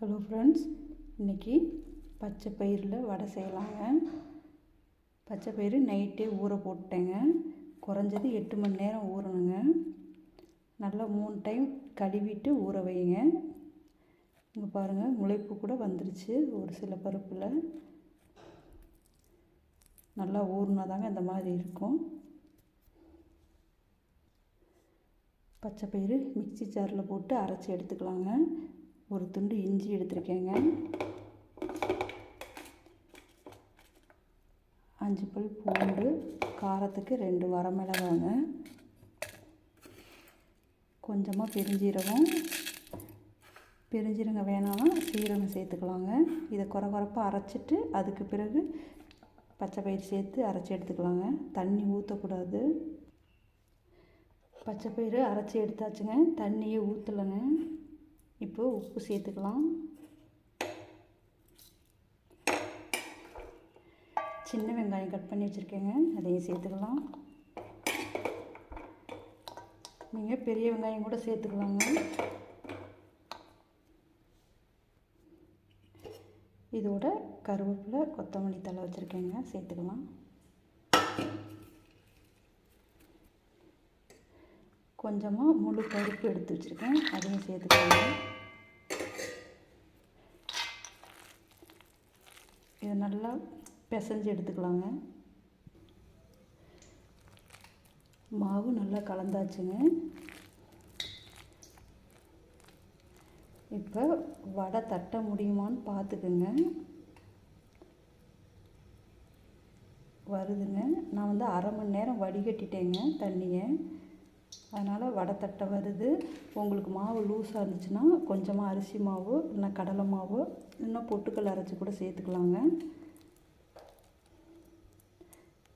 Hello friends இன்றைக்கி பச்சை பயிரில் வடை செய்யலாங்க. பச்சை பயிறு நைட்டே ஊற போட்டேங்க குறைஞ்சது எட்டு மணி நேரம் ஊறணுங்க. நல்லா மூணு டைம் கழுவிட்டு ஊற வைங்க. இங்கே பாருங்கள் முளைப்பு கூட வந்துருச்சு ஒரு சில பருப்பில். நல்லா ஊறினா தாங்க இந்த மாதிரி இருக்கும். பச்சை பயிறு மிக்சி ஜாரில் போட்டு அரைச்சி எடுத்துக்கலாங்க. ஒரு துண்டு இஞ்சி எடுத்திருக்கேங்க. அஞ்சு பல் பூண்டு காரத்துக்கு ரெண்டு வரமிளகாங்க. கொஞ்சமாக பெருஞ்சீரகம். பெருஞ்சீரகம் வேணாம்னா சீரகம் சேர்த்துக்கலாங்க. இதை குறை குறைப்பாக அரைச்சிட்டு அதுக்கு பிறகு பச்சை பயிறு சேர்த்து அரைச்சி எடுத்துக்கலாங்க. தண்ணி ஊற்றக்கூடாது பச்சை பயிறு அரைச்சி எடுத்தாச்சுங்க. தண்ணியே ஊற்றலைங்க இப்போ உப்பு சேர்த்துக்கலாம். சின்ன வெங்காயம் கட் பண்ணி வச்சுருக்கேங்க. அதையும் சேர்த்துக்கலாம். நீங்கள் பெரிய வெங்காயம் கூட சேர்த்துக்கலாங்க. இதோட கருவேப்பிலை கொத்தமல்லி தலை வச்சுருக்கேங்க. சேர்த்துக்கலாம். கொஞ்சமாக முழு பருப்பு எடுத்து வச்சுருக்கேன். அதையும் சேர்த்துக்கோங்க. இதை நல்லா பிசைஞ்சு எடுத்துக்கலாங்க. மாவு நல்லா கலந்தாச்சுங்க. இப்போ வடை தட்ட முடியுமான்னு பார்த்துக்குங்க. வருதுங்க. நான் வந்து அரை மணி நேரம் வடிகட்டிட்டேங்க தண்ணியை. அதனால் வடை தட்டை வருது. உங்களுக்கு மாவு லூஸாக இருந்துச்சுன்னா கொஞ்சமாக அரிசி மாவு இல்லைன்னா கடலை மாவு இன்னும் பொட்டுக்கல் அரைச்சி கூட சேர்த்துக்கலாங்க.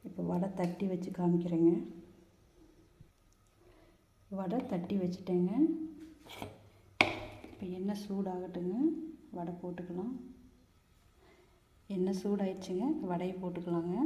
இப்போ வடை தட்டி வச்சு காமிக்கிறேங்க. வடை தட்டி வச்சுட்டேங்க. இப்போ எண்ணெய் சூடாகட்டுங்க. வடை போட்டுக்கலாம். எண்ணெய் சூடாயிடுச்சுங்க. வடையை போட்டுக்கலாங்க.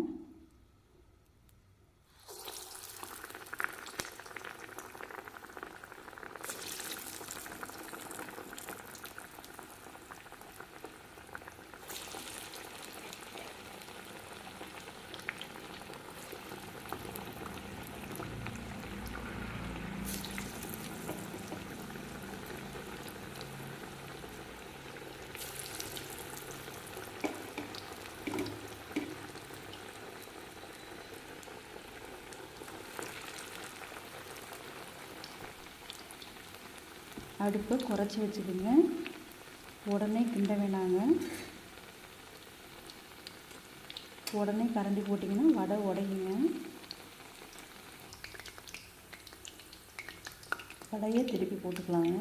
அடுப்பை குறைச்சி வச்சுக்கோங்க. உடனே கிண்ட வேணாங்க. உடனே கரண்டி போட்டிங்கன்னா வடை உடையுங்க. வடையை திருப்பி போட்டுக்கலாங்க.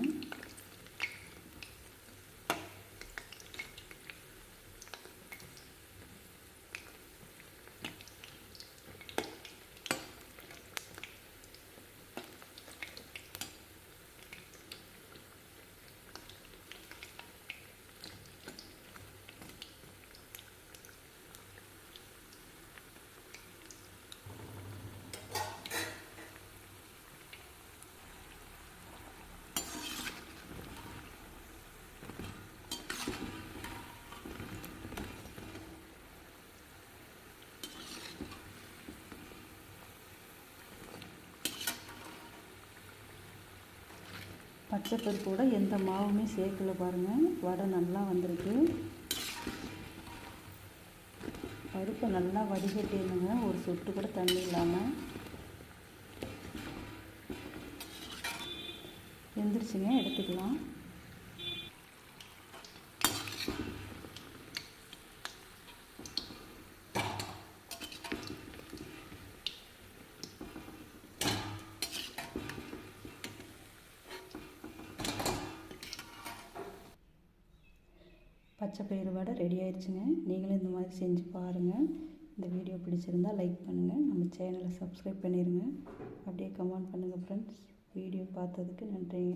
பச்சை பருப்போட எந்த மாவுமே சேர்க்கல பாருங்கள் வடை நல்லா வந்திருக்கு. பருப்பை நல்லா வடிகட்டிடுங்க ஒரு சொட்டு கூட தண்ணி இல்லாமல் எந்திரிச்சுங்க எடுத்துக்கலாம். பச்சை பயிறு வடை ரெடி ஆயிடுச்சுங்க நீங்களும் இந்த மாதிரி செஞ்சு பாருங்கள் இந்த வீடியோ பிடிச்சிருந்தால் லைக் பண்ணுங்கள் நம்ம சேனலை சப்ஸ்கிரைப் பண்ணிடுங்க அப்படியே கமெண்ட் பண்ணுங்கள் ஃப்ரெண்ட்ஸ் வீடியோ பார்த்ததுக்கு நன்றிங்க.